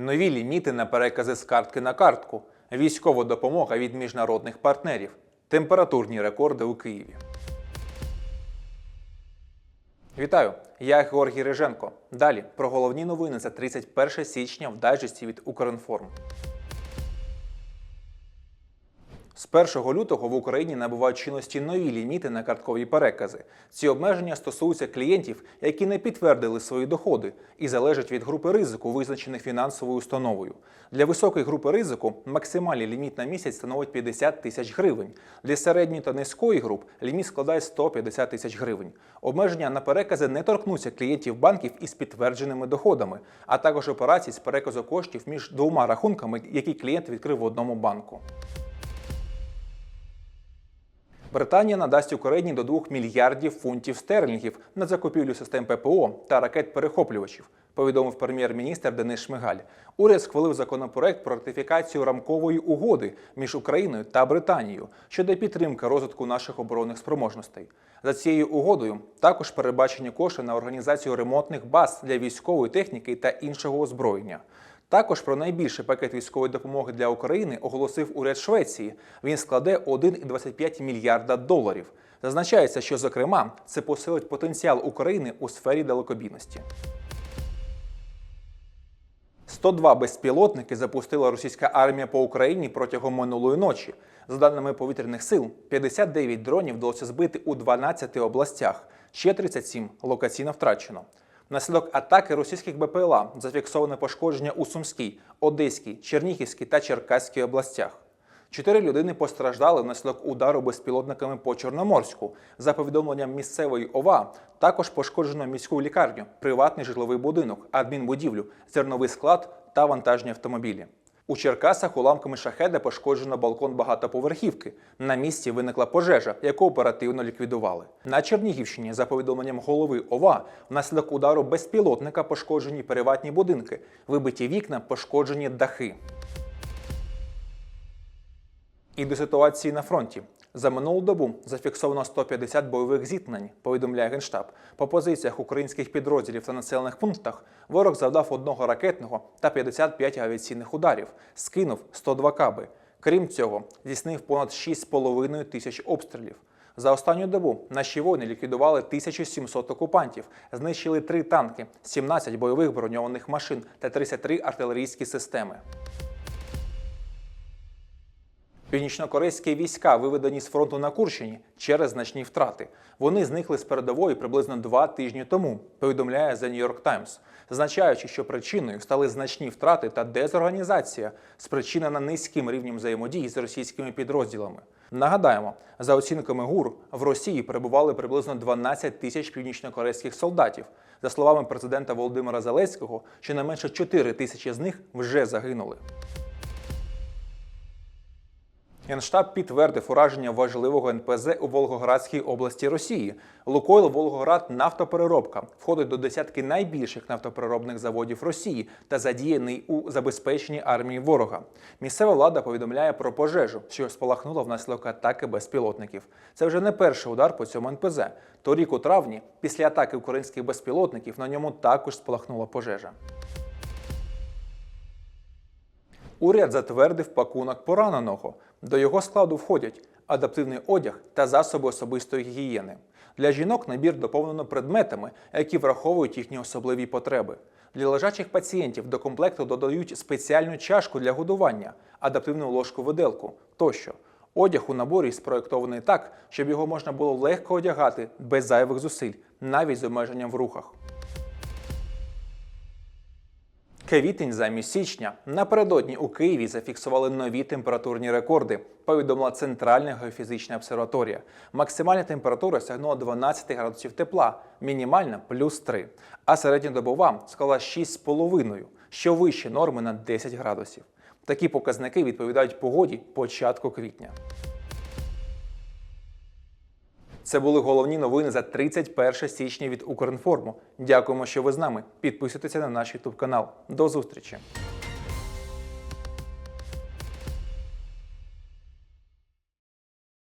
Нові ліміти на перекази з картки на картку, військова допомога від міжнародних партнерів, температурні рекорди у Києві. Вітаю! Я Георгій Риженко. Далі про головні новини за 31 січня в дайджесті від Укрінформ. З 1 лютого в Україні набувають чинності нові ліміти на карткові перекази. Ці обмеження стосуються клієнтів, які не підтвердили свої доходи і залежать від групи ризику, визначених фінансовою установою. Для високої групи ризику максимальний ліміт на місяць становить 50 тисяч гривень. Для середньої та низької груп ліміт складає 150 тисяч гривень. Обмеження на перекази не торкнуться клієнтів банків із підтвердженими доходами, а також операцій з переказу коштів між двома рахунками, які клієнт відкрив в одному банку. Британія надасть Україні до 2 мільярдів фунтів стерлінгів на закупівлю систем ППО та ракет-перехоплювачів, повідомив прем'єр-міністр Денис Шмигаль. Уряд схвалив законопроект про ратифікацію рамкової угоди між Україною та Британією щодо підтримки розвитку наших оборонних спроможностей. За цією угодою також передбачені кошти на організацію ремонтних баз для військової техніки та іншого озброєння. Також про найбільший пакет військової допомоги для України оголосив уряд Швеції. Він складе 1,25 мільярда доларів. Зазначається, що зокрема це посилить потенціал України у сфері далекобійності. 102 безпілотники запустила російська армія по Україні протягом минулої ночі. За даними повітряних сил, 59 дронів вдалося збити у 12 областях, ще 37 локаційно втрачено. Внаслідок атаки російських БПЛА зафіксоване пошкодження у Сумській, Одеській, Чернігівській та Черкаській областях. Чотири людини постраждали внаслідок удару безпілотниками по Чорноморську. За повідомленням місцевої ОВА, також пошкоджено міську лікарню, приватний житловий будинок, адмінбудівлю, зерновий склад та вантажні автомобілі. У Черкасах уламками шахеда пошкоджено балкон багатоповерхівки. На місці виникла пожежа, яку оперативно ліквідували. На Чернігівщині, за повідомленням голови ОВА, внаслідок удару безпілотника пошкоджені приватні будинки, вибиті вікна, пошкоджені дахи. І до ситуації на фронті. За минулу добу зафіксовано 150 бойових зіткнень, повідомляє Генштаб. По позиціях українських підрозділів та населених пунктах ворог завдав одного ракетного та 55 авіаційних ударів, скинув 102 каби. Крім цього, здійснив понад 6,5 тисяч обстрілів. За останню добу наші воїни ліквідували 1700 окупантів, знищили 3 танки, 17 бойових броньованих машин та 33 артилерійські системи. Північнокорейські війська виведені з фронту на Курщині через значні втрати. Вони зникли з передової приблизно два тижні тому, повідомляє The New York Times, зазначаючи, що причиною стали значні втрати та дезорганізація, спричинена низьким рівнем взаємодії з російськими підрозділами. Нагадаємо, за оцінками ГУР, в Росії перебували приблизно 12 тисяч північнокорейських солдатів. За словами президента Володимира Зеленського, щонайменше 4 тисячі з них вже загинули. Генштаб підтвердив ураження важливого НПЗ у Волгоградській області Росії. Лукойл Волгоград нафтопереробка входить до десятки найбільших нафтопереробних заводів Росії та задіяний у забезпеченні армії ворога. Місцева влада повідомляє про пожежу, що спалахнула внаслідок атаки безпілотників. Це вже не перший удар по цьому НПЗ. Торік у травні, після атаки українських безпілотників, на ньому також спалахнула пожежа. Уряд затвердив пакунок пораненого. До його складу входять адаптивний одяг та засоби особистої гігієни. Для жінок набір доповнено предметами, які враховують їхні особливі потреби. Для лежачих пацієнтів до комплекту додають спеціальну чашку для годування, адаптивну ложку виделку тощо. Одяг у наборі спроєктований так, щоб його можна було легко одягати без зайвих зусиль, навіть з обмеженням в рухах. Квітень замість січня. Напередодні у Києві зафіксували нові температурні рекорди, повідомила Центральна геофізична обсерваторія. Максимальна температура сягнула 12 градусів тепла, мінімальна плюс 3, а середньодобова склала 6,5, що вище норми на 10 градусів. Такі показники відповідають погоді початку квітня. Це були головні новини за 31 січня від Укрінформу. Дякуємо, що ви з нами. Підписуйтеся на наш YouTube канал. До зустрічі!